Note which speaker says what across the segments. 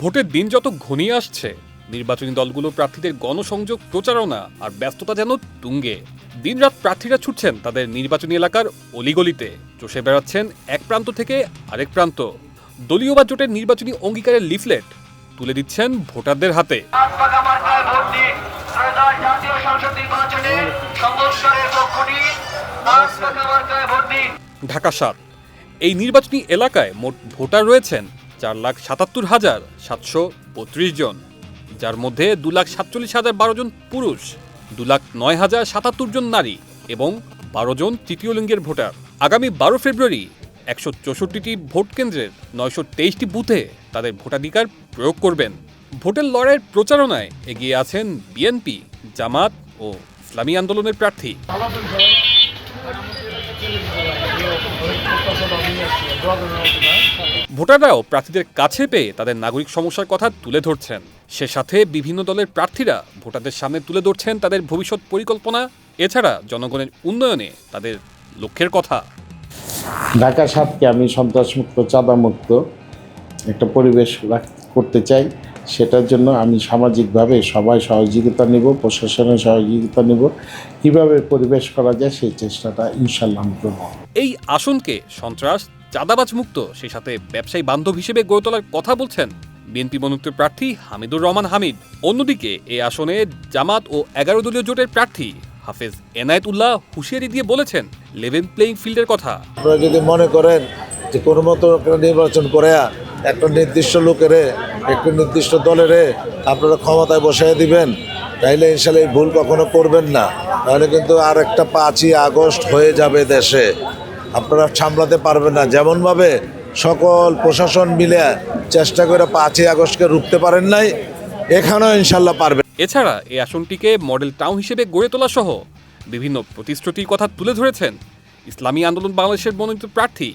Speaker 1: ভোটের দিন যত ঘনিয়ে আসছে, নির্বাচনী দলগুলো প্রার্থীদের গণসংযোগ, প্রচারণা আর ব্যস্ততা যেন তুঙ্গে। দিনরাত প্রার্থীরা ছুটছেন তাদের নির্বাচনী এলাকার অলিগলিতে। চষে বেড়াচ্ছেন এক প্রান্ত থেকে আরেক প্রান্ত। দলীয় বা জোটের নির্বাচনী অঙ্গীকারের লিফলেট তুলে দিচ্ছেন ভোটারদের হাতে। ঢাকা সাত। এই নির্বাচনী এলাকায় মোট ভোটার রয়েছেন চার লাখ সাতাত্তর হাজার সাতশো বত্রিশ জন, যার মধ্যে দু লাখ সাতচল্লিশ হাজার বারো জন পুরুষ, দু লাখ নয় হাজার সাতাত্তর জন নারী এবং বারো জন তৃতীয় লিঙ্গের ভোটার। আগামী বারো ফেব্রুয়ারি একশো চৌষট্টিটি ভোট কেন্দ্রের নয়শো তেইশটি বুথে তাদের ভোটাধিকার প্রয়োগ করবেন। ভোটের লড়াইয়ের প্রচারণায় এগিয়ে আছেন বিএনপি, জামাত ও ইসলামী আন্দোলনের প্রার্থী। ভোটাররাও প্রার্থীদের কাছে পেয়ে তাদের নাগরিক সমস্যার কথা তুলে ধরছেন। সে সাথে বিভিন্ন দলের প্রার্থীরা ভোটারদের সামনে তুলে ধরছেন তাদের ভবিষ্যৎ পরিকল্পনা। এছাড়া জনগণের উন্নয়নে তাদের লক্ষ্যের কথা।
Speaker 2: ঢাকা সাতকে আমি সন্ত্রাসমুক্ত চাঁদামুক্ত একটা পরিবেশ করতে চাই। সেটার জন্য আমি সামাজিকভাবে সবাই সহযোগিতা নেব প্রশাসনের সহযোগিতা নেব। কীভাবে পরিবেশ করা যায় সেই চেষ্টাটা ইনশাল্লাহ আমি
Speaker 1: এই আসনকে সন্ত্রাস চাঁদাবাজ মুক্ত, সেই সাথে ব্যবসায়ী বান্ধব হিসেবে গড়ে তোলার কথা বলছেন বিএনপি মনোনীত প্রার্থী হামিদুর রহমান হামিদ। অন্যদিকে এই আসনে জামাত ও এগারো দলীয় জোটের প্রার্থী হাফেজ এনায়েতুল্লাহ হুঁশিয়ারি দিয়ে বলেছেন লেভেন প্লেইং ফিল্ডের কথা।
Speaker 3: আপনারা যদি মনে করেন যে কোনো মতো নির্বাচন করে একটা নির্দিষ্ট লোকেরে, একটা নির্দিষ্ট দলেরে, আপনারা ক্ষমতায় বসায় দিবেন, তাইলে ইনশাল্লাহ এই ভুল কখনো করবেন না। তাহলে কিন্তু আর একটা পাঁচই আগস্ট হয়ে যাবে দেশে। আপনারা সামলাতে পারবেন না। যেমনভাবে সকল প্রশাসন মিলে চেষ্টা করে পাঁচই আগস্টকে রুখতে পারেন নাই এখানেও ইনশাল্লাহ পারবেন।
Speaker 1: এছাড়া এই আসনটিকে মডেল টাউন হিসেবে গড়ে তোলা সহ বিভিন্ন প্রতিশ্রুতির কথা তুলে ধরেছেন ইসলামী আন্দোলন বাংলাদেশের মনোনীত প্রার্থী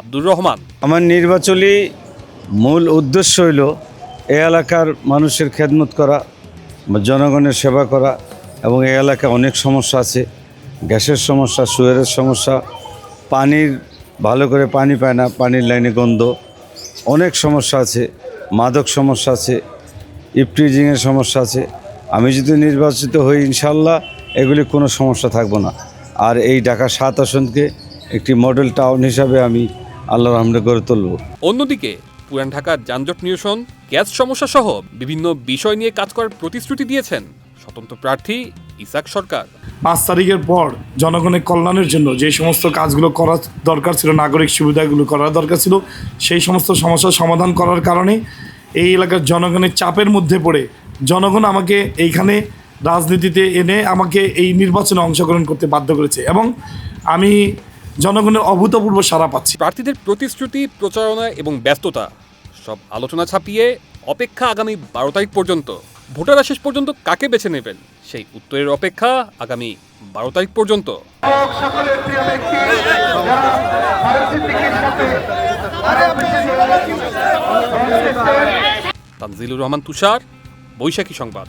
Speaker 1: আব্দুর রহমান।
Speaker 4: আমার নির্বাচনী মূল উদ্দেশ্য হইল এ এলাকার মানুষের খেদমত করা জনগণের সেবা করা এবং এই এলাকায় অনেক সমস্যা আছে গ্যাসের সমস্যা সুয়েরের সমস্যা পানির, ভালো করে পানি পায় না, পানির লাইনে গন্ধ। অনেক সমস্যা আছে, মাদক সমস্যা আছে ইপটিজিংয়ের সমস্যা আছে। আমি যদি নির্বাচিত হই, ইনশাল্লাহ এগুলি কোনো সমস্যা থাকব না। আর এই ঢাকা সাত আসনকে একটি মডেল টাউন হিসাবে আমি আল্লাহ রহমদে গড়ে তুলব।
Speaker 1: অন্যদিকে, পুরান ঢাকার যানজট নিরসন, গ্যাস সমস্যা সহ বিভিন্ন বিষয় নিয়ে কাজ করার প্রতিশ্রুতি দিয়েছেন স্বতন্ত্র প্রার্থী ইসাক সরকার।
Speaker 5: পাঁচ তারিখের পর জনগণের কল্যাণের জন্য যে সমস্ত কাজগুলো করা দরকার ছিল নাগরিক সুবিধাগুলো করার দরকার ছিল সেই সমস্ত সমস্যার সমাধান করার কারণে এই এলাকার জনগণের চাপের মধ্যে পড়ে জনগণ আমাকে এইখানে রাজনীতিতে এনে আমাকে এই নির্বাচনে অংশগ্রহণ করতে বাধ্য করেছে এবং আমি জনগণের অভূতপূর্ব সাড়া পাচ্ছি।
Speaker 1: প্রার্থীদের প্রতিশ্রুতি প্রচারণা এবং ব্যস্ততা সব আলোচনা ছাপিয়ে অপেক্ষা আগামী বারো তারিখ পর্যন্ত। ভোটাররা শেষ পর্যন্ত কাকে বেছে নেবেন? সেই উত্তরের অপেক্ষা আগামী বারো তারিখ পর্যন্ত। তানজিলুর রহমান তুষার বৈশাখী সংবাদ।